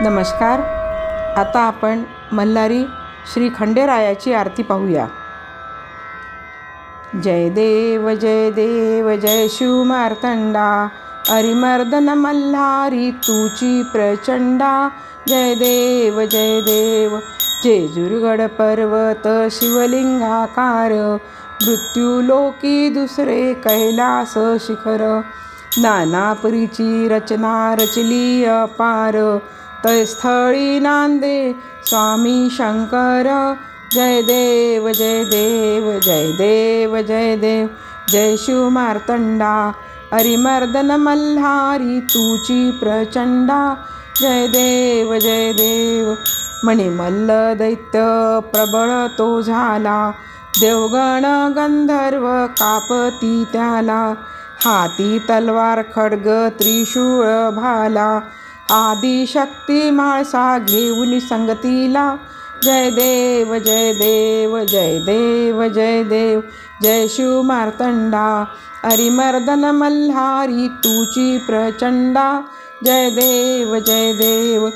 नमस्कार. आता आपण मल्हारी श्री खंडेरायाची आरती पाहूया. जय देव जय देव जय शिव मार्तंडा अरिमर्दन मल्हारी तुची प्रचंडा. जय देव जय देव. जेजुरगड पर्वत शिवलिंगाकार. मृत्यूलोकी दुसरे कैलास शिखर. नानापुरीची रचना रचली अपार. तैस्थळी नांदे. स्वामी शंकर जय देव जय देव जय देव जय देव. जय शिव मार्तंडा अरिमर्दन मल्हारी तुची प्रचंडा. जय देव जय देव. मणिमल्ल दैत्य प्रबळ तो झाला. देवगण गंधर्व कापती त्याला. हाती तलवार खड्ग त्रिशूळ भाला. आदिशक्ती माळसा घेऊन संगतीला. जय देव जय देव जय देव जय देव. जय शिव मार्तंडा अरिमर्दन मल्हारी तुची प्रचंडा. जय देव जय देव.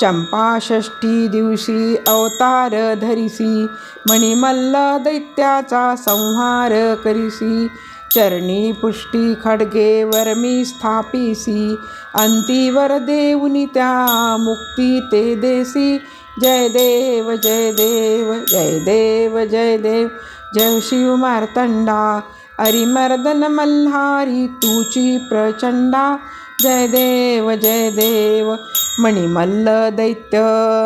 चंपा षष्ठी दिवशी अवतार धरिसी. मणिमल्ल दैत्याचा संहार करिसी. चरणी पुष्टी खडगे मी स्थापिसी अंतीवर देऊनी त्या मुक्ती ते देसी. जय देव जय देव जय देव जय देव. जय शिव मार्तंडा अरिमर्दन मल्हारी तुची प्रचंडा. जय देव जय देव मणिमल्ल दैत्य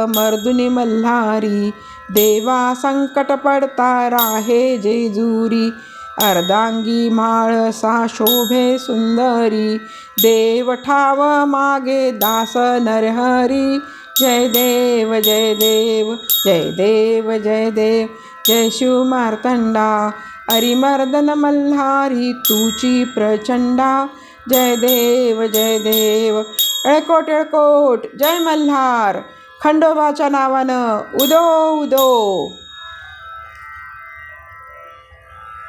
मर्दुनी मल्हारी. देवा संकट पडता राहे जेजुरी. अर्धांगी माळसा शोभे सुंदरी देव ठाव मागे दास नरहरी. जय देव जय देव जय देव जय देव जय शिव मार्तंडा अरिमर्दन मल्हारी तुची प्रचंडा. जय देव जय देव एळकोट एळकोट जय मल्हार. खंडोबाच्या नावानं उदो उदो.